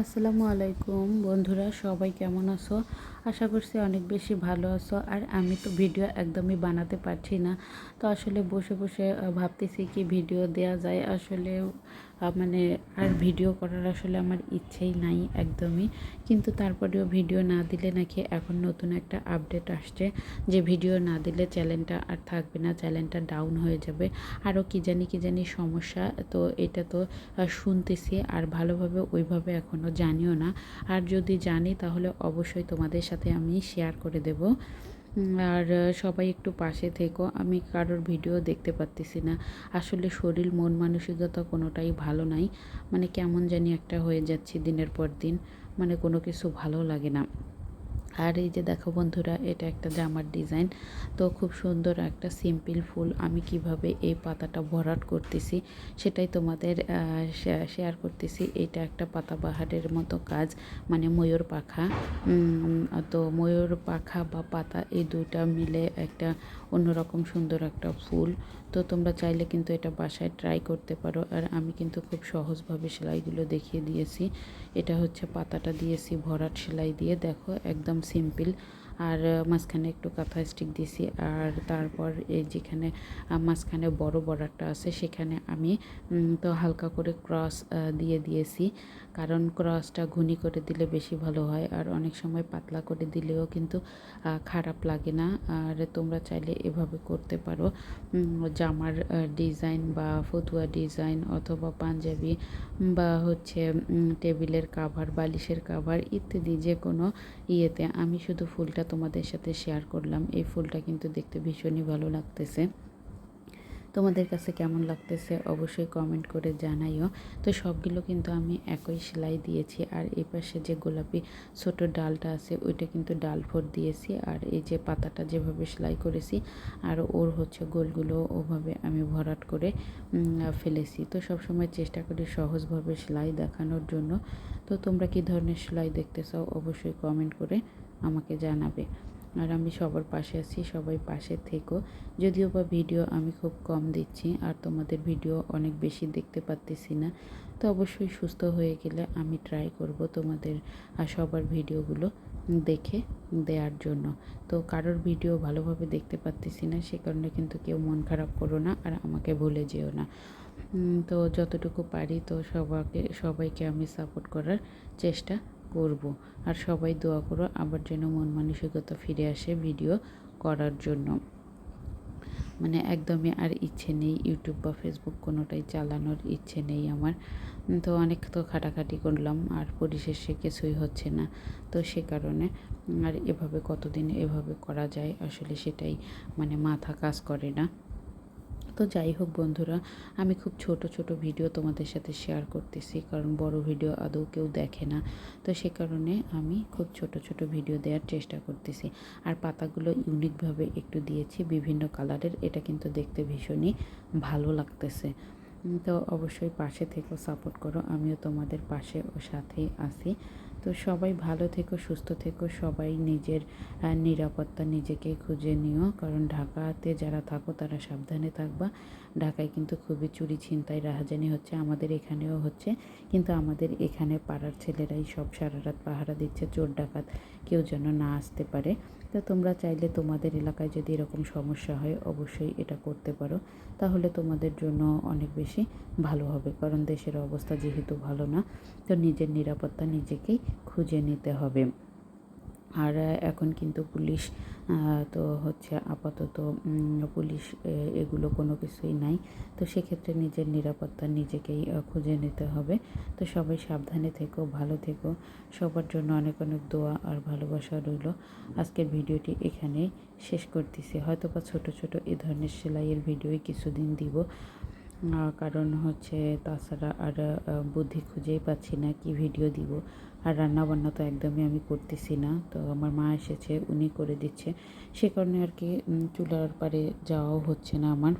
আসসালামু আলাইকুম বন্ধুরা সবাই কেমন আছো? আশা করছি অনেক বেশি ভালো আছো। আর আমি তো ভিডিও একদমই বানাতে পারছি না। তো আসলে বসে বসে ভাবতেছি কি ভিডিও দেয়া যায়। আসলে মানে আর ভিডিও করার আসলে আমার ইচ্ছেই নাই একদমই। কিন্তু তারপরেও ভিডিও না দিলে নাকি এখন নতুন একটা আপডেট আসছে যে ভিডিও না দিলে চ্যানেলটা আর থাকবে না, চ্যানেলটা ডাউন হয়ে যাবে। আরও কী জানি কী জানি সমস্যা। তো এটা তো শুনতেছি আর ভালোভাবে ওইভাবে এখনও জানিও না। আর যদি জানি তাহলে অবশ্যই তোমাদের সাথে আমি শেয়ার করে দেব। আর সবাই একটু পাশে থেকো, আমি কারোর ভিডিও দেখতে পারতেছি না। আসলে শরীর, মন মানসিকতা কোনোটাই ভালো নাই। মানে কেমন জানি একটা হয়ে যাচ্ছে দিনের পর দিন। মানে কোনো কিছু ভালো লাগে না। আর এই যে দেখো বন্ধুরা, এটা একটা জামার ডিজাইন। তো খুব সুন্দর একটা সিম্পল ফুল আমি কীভাবে এই পাতাটা ভরাট করতেছি সেটাই তোমাদের শেয়ার করতেছি। এটা একটা পাতাবাহারের মতো কাজ মানে ময়ূর পাখা। তো ময়ূর পাখা বা পাতা এই দুটা মিলে একটা অন্যরকম সুন্দর একটা ফুল। তো তোমরা চাইলে কিন্তু এটা বাসায় ট্রাই করতে পারো। আর আমি কিন্তু খুব সহজভাবে সেলাইগুলো দেখিয়ে দিয়েছি। এটা হচ্ছে পাতাটা দিয়েছি ভরাট সেলাই দিয়ে। দেখো, একদম সিম্পল আর মাঝখানে একটু কাঁথা স্টিক দিয়েছি আর তারপর এই যেখানে মাঝখানে বড় বর্ডারটা আছে, সেখানে আমি তো হালকা করে ক্রস দিয়ে দিয়েছি। কারণ ক্রসটা ঘুনি করে দিলে বেশি ভালো হয়। আর অনেক সময় পাতলা করে দিলেও কিন্তু খারাপ লাগে না। আর তোমরা চাইলে এভাবে করতে পারো। জামার ডিজাইন বা ফতুয়া ডিজাইন অথবা পাঞ্জাবি বা হচ্ছে টেবিলের কাভার বালিশের কাভার ইত্যাদি যে কোনো ইয়েতে আমি শুধু ফুলটা তোমাদের সাথে শেয়ার করলাম। এই ফুলটা কিন্তু দেখতে ভীষণই ভালো লাগতেছে। তোমাদের কাছে কেমন লাগতেছে অবশ্যই কমেন্ট করে জানাইও। তো সবগুলো কিন্তু আমি একই সেলাই দিয়েছি আর এই পাশে যে গোলাপি ছোট ডালটা আছে, ওইটা কিন্তু ডাল ফোর দিয়েছি আর এই যে পাতাটা যেভাবে সেলাই করেছি আর ওর হচ্ছে গোলগুলো ওভাবে আমি ভরাট করে ফেলেছি। তো সবসময় চেষ্টা করি সহজভাবে সেলাই দেখানোর জন্য। তো তোমরা কি ধরনের সেলাই দেখতে চাও অবশ্যই কমেন্ট করে আমাকে জানাবে। আর আমি সবার পাশে আছি, সবাই পাশে থেকো। যদিও বা ভিডিও আমি খুব কম দিচ্ছি, আর তোমাদের ভিডিও অনেক বেশি দেখতে পারতেছি না, তো অবশ্যই সুস্থ হয়ে গেলে আমি ট্রাই করব তোমাদের আর সবার ভিডিওগুলো দেখে দেওয়ার জন্য। তো কারোর ভিডিও ভালোভাবে দেখতে পারতেছি না, সে কারণে কিন্তু কেউ মন খারাপ করো না, আর আমাকে ভুলে যেও না। তো যতটুকু পারি তো সবাইকে সবাইকে আমি সাপোর্ট করার চেষ্টা করব। আর সবাই দোয়া করো আবার যেন মন মানসিকতা ফিরে আসে ভিডিও করার জন্য। মানে একদমই আর ইচ্ছে নেই ইউটিউব বা ফেসবুক কোনোটাই চালানোর ইচ্ছে নেই আমার। তো অনেক তো খাটাখাটি করলাম আর পরিশেষে কিছুই হচ্ছে না। তো সে কারণে আর এভাবে কতদিন এভাবে করা যায় আসলে সেটাই মানে মাথা কাজ করে না। তো যাই হোক বন্ধুরা, আমি খুব ছোট ছোট ভিডিও তোমাদের সাথে শেয়ার করতেছি, কারণ বড় ভিডিও আদৌ কেউ দেখে না। তো সে কারণে আমি খুব ছোট ছোট ভিডিও দেওয়ার চেষ্টা করতেছি। আর পাতাগুলো ইউনিকভাবে একটু দিয়েছি, বিভিন্ন কালারের এটা কিন্তু দেখতে ভীষণই ভালো লাগতেছে। তো অবশ্যই পাশে থেকেও সাপোর্ট করো, আমিও তোমাদের পাশে ও সাথেই আছি। তো সবাই ভালো থেকো, সুস্থ থেকো, সবাই নিজের নিরাপত্তা নিজেকে খুঁজে নিও। কারণ ঢাকাতে যারা থাকো তারা সাবধানে থাকবা। ঢাকায় কিন্তু খুবই চুরি ছিনতাই রাহাজানি হচ্ছে, আমাদের এখানেও হচ্ছে। কিন্তু আমাদের এখানে পাড়ার ছেলেরাই সব সারা রাত পাহারা দিচ্ছে, চোর ডাকাত কেউ যেন না আসতে পারে। তো তোমরা চাইলে তোমাদের এলাকায় যদি এরকম সমস্যা হয়, অবশ্যই এটা করতে পারো। তাহলে তোমাদের জন্য অনেক বেশি ভালো হবে, কারণ দেশের অবস্থা যেহেতু ভালো না, তো নিজের নিরাপত্তা নিজেকেই খুঁজে নিতে হবে। আর এখন কিন্তু পুলিশ তো হচ্ছে আপাতত পুলিশ এগুলো কোনো কিছুই নাই। তো সেক্ষেত্রে নিজের নিরাপত্তা নিজেকেই খুঁজে নিতে হবে। তো সবাই সাবধানে থেকো, ভালো থেকো। সবার জন্য অনেক অনেক দোয়া আর ভালোবাসা রইল। আজকের ভিডিওটি এখানে শেষ করতেছি। হয়তো বা ছোটো ছোটো এ ধরনের সেলাইয়ের ভিডিওই কিছুদিন দিব। কারণ হচ্ছে তাছাড়া আর বুদ্ধি খুঁজেই পাচ্ছি না কি ভিডিও দিব। আর রান্না বান্না তো একদমই আমি করতেছি না। তো আমার মা এসেছে, উনি করে দিচ্ছে। সে কারণে আর কি চুলার পারে যাওয়াও হচ্ছে না আমার।